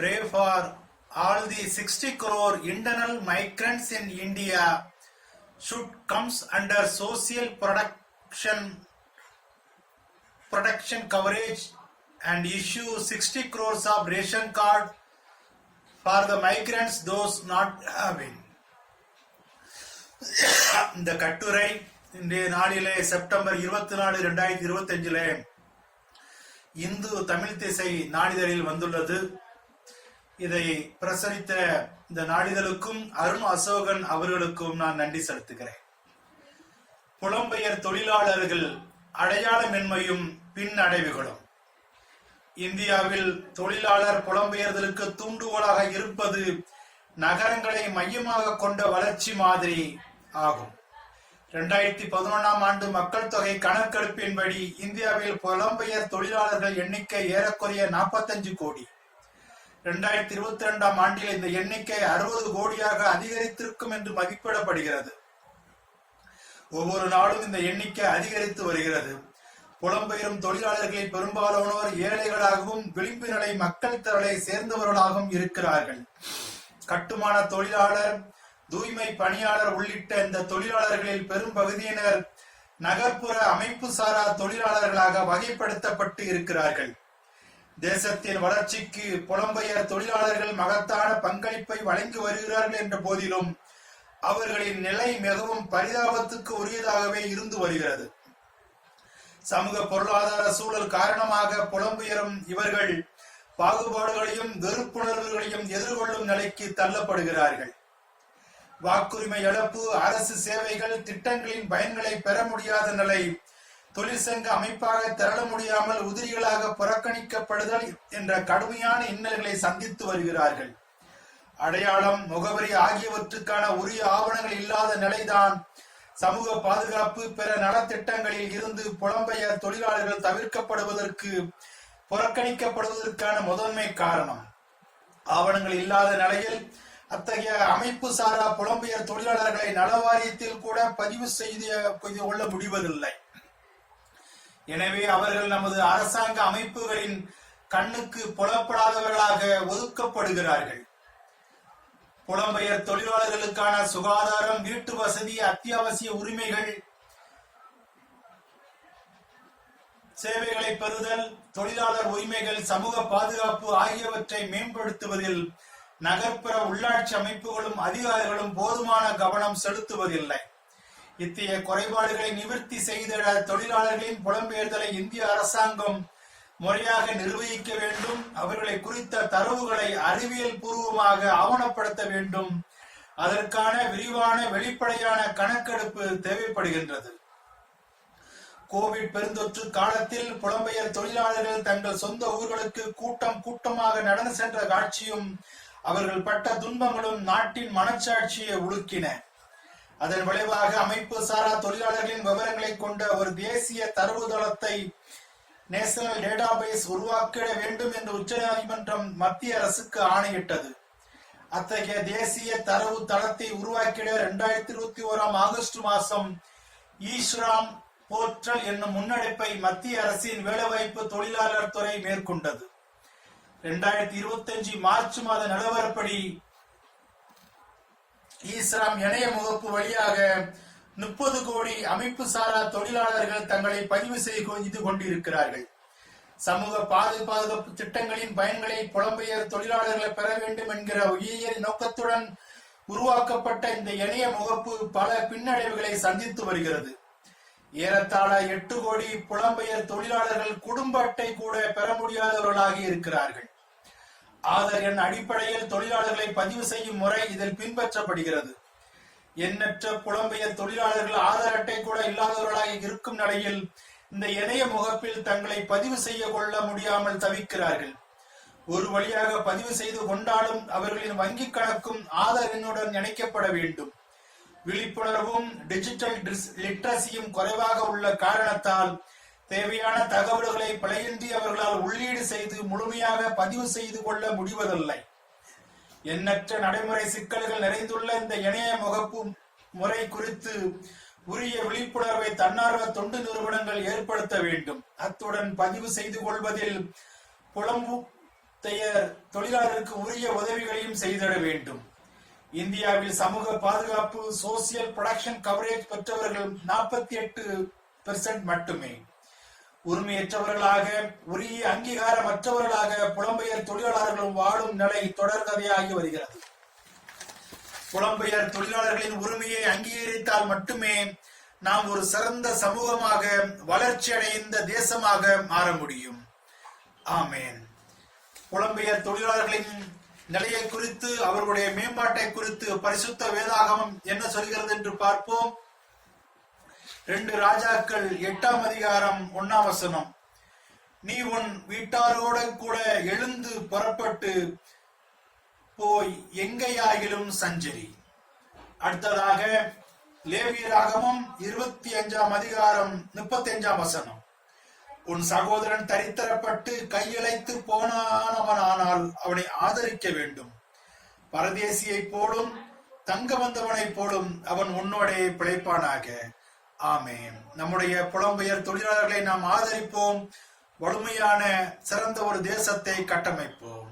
pray for all the 60 crore internal migrants in India should comes under social protection protection coverage and issue 60 crores of ration card for the migrants those not having இந்த கட்டுரை இன்றைய நாளிலே September இருபத்தி நாலு ரெண்டாயிரத்தி இருபத்தி அஞ்சிலே இந்து தமிழ் திசை நாளிதழில் வந்துள்ளது இதை பிரசரித்த இந்த நாளிதழுக்கும் அருண் அசோகன் அவர்களுக்கும் நான் நன்றி செலுத்துகிறேன். புலம்பெயர் தொழிலாளர்கள் அடையாள மென்மையும் பின்னடைவுகளும். இந்தியாவில் தொழிலாளர் புலம்பெயர்தலுக்கு தூண்டுகோலாக இருப்பது நகரங்களை மையமாக கொண்ட வளர்ச்சி மாதிரி ஆகும். இரண்டாயிரத்தி பதினொன்றாம் ஆண்டு மக்கள் தொகை கணக்கெடுப்பின்படி இந்தியாவில் புலம்பெயர் தொழிலாளர்கள் எண்ணிக்கை ஏறக்குறைய நாற்பத்தஞ்சு கோடி. இரண்டாயிரத்தி இருபத்தி இரண்டாம் ஆண்டில் இந்த எண்ணிக்கை அறுபது கோடியாக அதிகரித்திருக்கும் என்று மதிப்பிடப்படுகிறது ஒவ்வொரு நாளும் இந்த எண்ணிக்கை அதிகரித்து வருகிறது. புலம்பெயரும் தொழிலாளர்களில் பெரும்பாலானோர் ஏழைகளாகவும் விளிம்பு நிலை மக்கள் திரளை சேர்ந்தவர்களாகவும் இருக்கிறார்கள். கட்டுமான தொழிலாளர் தூய்மை பணியாளர் உள்ளிட்ட இந்த தொழிலாளர்களில் பெரும் பகுதியினர் நகர்ப்புற அமைப்பு சாரா தொழிலாளர்களாக வகைப்படுத்தப்பட்டு இருக்கிறார்கள். தேசத்தின் வளர்ச்சிக்கு புலம்பெயர் தொழிலாளர்கள் மகத்தான பங்களிப்பை வழங்கி வருகிறார்கள் என்ற போதிலும் அவர்களின் நிலை மிகவும் பரிதாபத்துக்கு உரியதாகவே இருந்து வருகிறது. சமூக பொருளாதார சூழல் காரணமாக புலம்பெயரும் இவர்கள் பாகுபாடுகளையும் வெறுப்புணர்வுகளையும் எதிர்கொள்ளும் நிலைக்கு தள்ளப்படுகிறார்கள். வாக்குரிமை இழப்பு அரசு சேவைகள் திட்டங்களின் பயன்களை பெற முடியாத நிலை தொழிற்சங்க அமைப்பாக திரள முடியாமல் உதிரிகளாக புறக்கணிக்கப்படுதல் என்ற கடுமையான இன்னல்களை சந்தித்து வருகிறார்கள். அடையாளம் முகவரி ஆகியவற்றுக்கான உரிய ஆவணங்கள் இல்லாத நிலைதான். சமூக பாதுகாப்பு பிற நலத்திட்டங்களில் இருந்து புலம்பெயர் தொழிலாளர்கள் தவிர்க்கப்படுவதற்கு புறக்கணிக்கப்படுவதற்கான முதன்மை காரணம். ஆவணங்கள் இல்லாத நிலையில் அத்தகைய அமைப்பு சாரா புலம்பெயர் தொழிலாளர்களை நலவாரியத்தில் கூட பதிவு செய்து கொள்ள முடிவதில்லை. எனவே அவர்கள் நமது அரசாங்க அமைப்புகளின் கண்ணுக்கு புலப்படாதவர்களாக ஒதுக்கப்படுகிறார்கள். புலம்பெயர் தொழிலாளர்களுக்கான சுகாதாரம் வீட்டு வசதி அத்தியாவசிய உரிமைகள் சேவைகளை பெறுதல் தொழிலாளர் உரிமைகள் சமூக பாதுகாப்பு ஆகியவற்றை மேம்படுத்துவதில் நகர்ப்புற உள்ளாட்சி அமைப்புகளும் அதிகாரிகளும் போதுமான கவனம் செலுத்துவதில்லை. இத்தகைய குறைபாடுகளை நிவர்த்தி செய்திட தொழிலாளர்களின் புலம்பெயர்தலை இந்திய அரசாங்கம் முறையாக நிர்வகிக்க வேண்டும். அவர்களை குறித்த தரவுகளை அறிவியல் பூர்வமாக ஆவணப்படுத்த வேண்டும். அதற்கான விரிவான வெளிப்படையான கணக்கெடுப்பு தேவைப்படுகின்றது. கோவிட் பெருந்தொற்று காலத்தில் புலம்பெயர் தொழிலாளர்கள் தங்கள் சொந்த ஊர்களுக்கு கூட்டம் கூட்டமாக நடந்து சென்ற காட்சியும் அவர்கள் பட்ட துன்பங்களும் நாட்டின் மனச்சாட்சியை உலுக்கின. அதன் விளைவாக அமைப்பு சாரா தொழிலாளர்களின் விவரங்களை கொண்ட ஒரு தேசிய தரவுதளத்தை நேஷனல் டேட்டாபேஸ் உருவாக்கிட வேண்டும் என்று உச்சநீதிமன்றம் மத்திய அரசுக்கு ஆணையிட்டது. அத்தகைய தேசிய தரவு தளத்தை உருவாக்கிட இரண்டாயிரத்தி இருபத்தி ஓராம் ஆகஸ்ட் மாதம் ஈஸ்ராம் போர்ட்டல் என்னும் முன்னெடுப்பை மத்திய அரசின் வேலைவாய்ப்பு தொழிலாளர் துறை மேற்கொண்டது. இரண்டாயிரத்தி இருபத்தி அஞ்சு மார்ச் மாத நிலவரப்படி ஈஸ்ராம் இணைய முகப்பு வழியாக முப்பது கோடி அமைப்பு சாரா தொழிலாளர்கள் தங்களை பதிவு செய்து கொண்டிருக்கிறார்கள். சமூக பாதுகாப்பு திட்டங்களின் பயன்களை புலம்பெயர் தொழிலாளர்களை பெற வேண்டும் என்கிற உயிரியல் நோக்கத்துடன் உருவாக்கப்பட்ட இந்த இணைய முகப்பு பல பின்னடைவுகளை சந்தித்து வருகிறது. ஏறத்தாழ எட்டு கோடி புலம்பெயர் தொழிலாளர்கள் குடும்ப அட்டை கூட பெற முடியாதவர்களாகி இருக்கிறார்கள். ஆதரன் அடிப்படையில் தொழிலாளர்களை பதிவு செய்யும் முறை இதில் பின்பற்றப்படுகிறது. எண்ணற்ற புலம்பெயர் தொழிலாளர்கள் ஆதார் அட்டை கூட இல்லாதவர்களாக இருக்கும் நிலையில் இந்த இணைய முகப்பில் தங்களை பதிவு செய்ய கொள்ள முடியாமல் தவிக்கிறார்கள். ஒரு வழியாக பதிவு செய்து கொண்டாலும் அவர்களின் வங்கி கணக்கும் ஆதார் எண்ணுடன் இணைக்கப்பட வேண்டும். விழிப்புணர்வும் டிஜிட்டல் லிட்ரஸியும் குறைவாக உள்ள காரணத்தால் தேவையான தகவல்களை பிழையின்றி அவர்களால் உள்ளீடு செய்து முழுமையாக பதிவு செய்து கொள்ள முடிவதில்லை. எண்ணற்ற நடைமுறை சிக்கல்கள் நிறைந்துள்ள இந்த இணைய முகப்பு முறை குறித்து உரிய விழிப்புணர்வை தன்னார்வ தொண்டு நிறுவனங்கள் ஏற்படுத்த வேண்டும். அத்துடன் பதிவு செய்து கொள்வதில் புலம்பு தொழிலாளருக்கு உரிய உதவிகளையும் செய்திட வேண்டும். இந்தியாவில் சமூக பாதுகாப்பு சோசியல் ப்ரொடக்ஷன் கவரேஜ் பெற்றவர்கள் நாற்பத்தி எட்டு மட்டுமே. உரிமையற்றவர்களாக உரிய அங்கீகாரமற்றவர்களாக புலம்பெயர் தொழிலாளர்களும் வாழும் நிலை தொடர்கதையாகி வருகிறது. புலம்பெயர் தொழிலாளர்களின் உரிமையை அங்கீகரித்தால் மட்டுமே நாம் ஒரு சிறந்த சமூகமாக வளர்ச்சி அடைந்த தேசமாக மாற முடியும். ஆமேன். புலம்பெயர் தொழிலாளர்களின் நிலையை குறித்து அவர்களுடைய மேம்பாட்டை குறித்து பரிசுத்த வேதாகமம் என்ன சொல்கிறது என்று பார்ப்போம். ரெண்டு ராஜாக்கள் எட்டாம் அதிகாரம் ஒன்னாம் வசனம். நீ உன் வீட்டாரோட கூட எழுந்து புறப்பட்டு போய் எங்கேயாகிலும் சஞ்சரி. அடுத்ததாக லேவியராகமும் இருபத்தி அஞ்சாம் அதிகாரம் முப்பத்தி அஞ்சாம் வசனம். உன் சகோதரன் தரித்தரப்பட்டு கையழைத்து போனானவனானால் அவனை ஆதரிக்க வேண்டும். பரதேசியைப் போலும் தங்க வந்தவனைப் போலும் அவன் உன்னோடே பிழைப்பானாக. ஆமென். நம்முடைய புலம்பெயர் தொழிலாளர்களை நாம் ஆதரிப்போம். வலிமையான சிறந்த ஒரு தேசத்தை கட்டமைப்போம்.